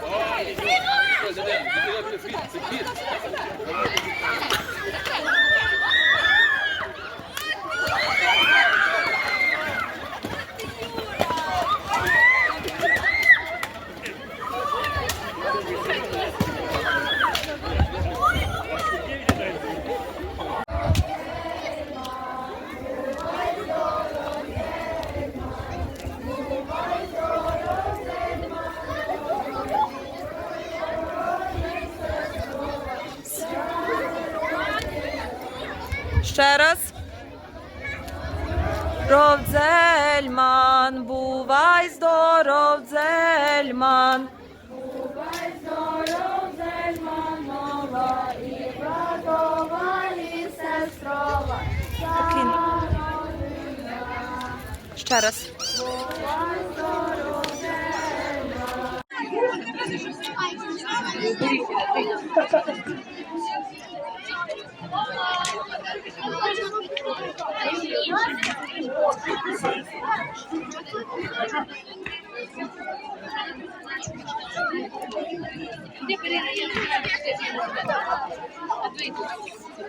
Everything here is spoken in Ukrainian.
Oh, c'est bien, c'est bien, Ще раз. Ровдзельман, бувай здоров, дзельман. Бувай здоров, дзельман, мова, і братова, і сестрова. Ще раз. Бувай здоров, дзельман. Gracias.